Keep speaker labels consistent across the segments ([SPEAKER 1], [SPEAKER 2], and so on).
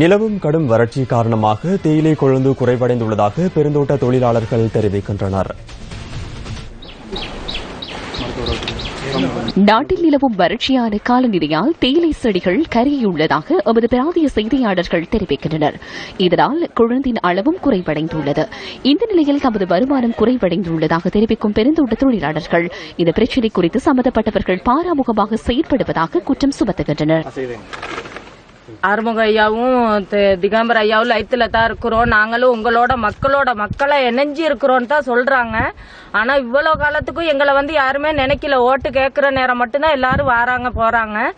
[SPEAKER 1] நிலவும் கடும் வறட்சி காரணமாக தேயிலை கொழுந்து குறைவடைந்துள்ளதாக பெருந்தோட்ட தொழிலாளர்கள் தெரிவிக்கின்றனர்.
[SPEAKER 2] நாட்டில் நிலவும் வறட்சியான காலநிலையால் தேயிலை செடிகள் கருகியுள்ளதாக எமது பிராந்திய செய்தியாளர்கள் தெரிவிக்கின்றனர். இதனால் குழந்தின் அளவும் குறைவடைந்துள்ளது. இந்த நிலையில் தமது வருமானம் குறைவடைந்துள்ளதாக தெரிவிக்கும் பெருந்தோட்ட தொழிலாளர்கள் இந்த பிரச்சினை குறித்து சம்பந்தப்பட்டவர்கள் பாராமுகமாக செயற்படுவதாக குற்றம் சுமத்துகின்றனர்.
[SPEAKER 3] ஆறுமுக ஐயாவும் தி- திகம்பர் ஐயாவும் லைத்துல தான் இருக்கிறோம். நாங்களும் உங்களோட மக்களோட மக்களை இணைஞ்சி இருக்கிறோம் தான் சொல்றாங்க. ஆனா இவ்வளவு காலத்துக்கும் எங்களை வந்து யாருமே நினைக்கல. ஓட்டு கேட்கிற நேரம் மட்டும்தான் எல்லாரும் வராங்க போறாங்க.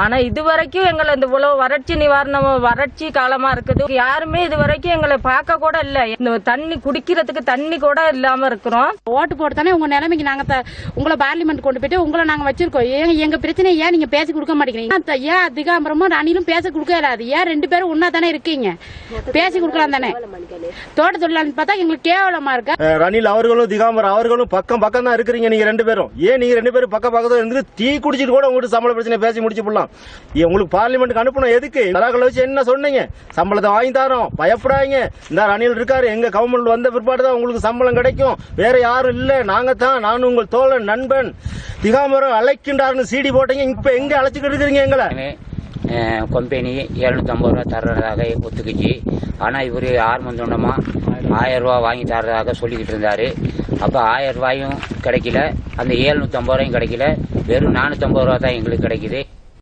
[SPEAKER 3] ஆனா இது வரைக்கும் எங்களை இந்த இவ்வளவு வறட்சி நிவாரணம் வறட்சி காலமா இருக்குது. யாருமே இது வரைக்கும் எங்களை பார்க்க கூட இல்ல. இந்த தண்ணி குடிக்கிறதுக்கு தண்ணி கூட இல்லாம இருக்கிறோம்.
[SPEAKER 4] ஓட்டு போட்டு தானே உங்க நிலைமைக்கு நாங்க த- உங்களை பார்லிமெண்ட் கொண்டு போயிட்டு உங்களை நாங்க வச்சிருக்கோம். ஏங்க எங்க பிரச்சனை ஏன் நீங்க பேசி கொடுக்க மாட்டேங்கிறீங்க? ஏன் திகாம்பரமும் ரணிலும் பேச கொடுக்க இயலாது? ஏன் ரெண்டு பேரும் ஒன்னா தானே இருக்கீங்க? பேசி கொடுக்கலாம் தானே? தோட்ட தொழிலாளி பார்த்தா எங்களுக்கு கேவலமா இருக்கு.
[SPEAKER 5] ரணில் அவர்களும் திகாம்பரம் அவர்களும் பக்கம் பக்கம் தான் இருக்கிறீங்க நீங்க ரெண்டு பேரும். ஏன் நீங்க ரெண்டு பேரும் பக்கம் பக்கத்துல இருந்து டீ குடிச்சிட்டு கூட உங்ககிட்ட சம்பள பிரச்சனை பேசி முடிச்சு போடலாம்? ஏன் உங்களுக்கு பார்லிமெண்ட்டுக்கு அனுப்பணும். எதுக்கு? தலாக்களை வச்சு என்ன சொன்னீங்க? சம்பளத்தை வாங்கி தரோம். பயப்படாதீங்க. இந்த அணியில் இருக்காரு. எங்க கவர்மெண்ட் வந்த பிற்பாடு தான் உங்களுக்கு சம்பளம் கிடைக்கும். வேற யாரும் இல்லை. நாங்க தான். நான் உங்கள் தோழன் நண்பன். திகாமரம் அழைக்கின்றாருன்னு சீடி போட்டீங்க. இப்ப எங்க அழைச்சிக்கிட்டு இருக்கிறீங்க எங்களை?
[SPEAKER 6] கம்பெனி எழுநூத்தம்பது ரூபா தர்றதாக ஒத்துக்குச்சு. ஆனால் இவர் ஆறு மந்தோண்டமா ஆயிரம் ரூபா வாங்கி தர்றதாக சொல்லிக்கிட்டு இருந்தாரு. அப்போ ஆயிரம் ரூபாயும் கிடைக்கல. அந்த ஏழ்நூற்றம்பது ரூபாயும் கிடைக்கல. வெறும் நானூற்றம்பது ரூபா தான் எங்களுக்கு கிடைக்குது.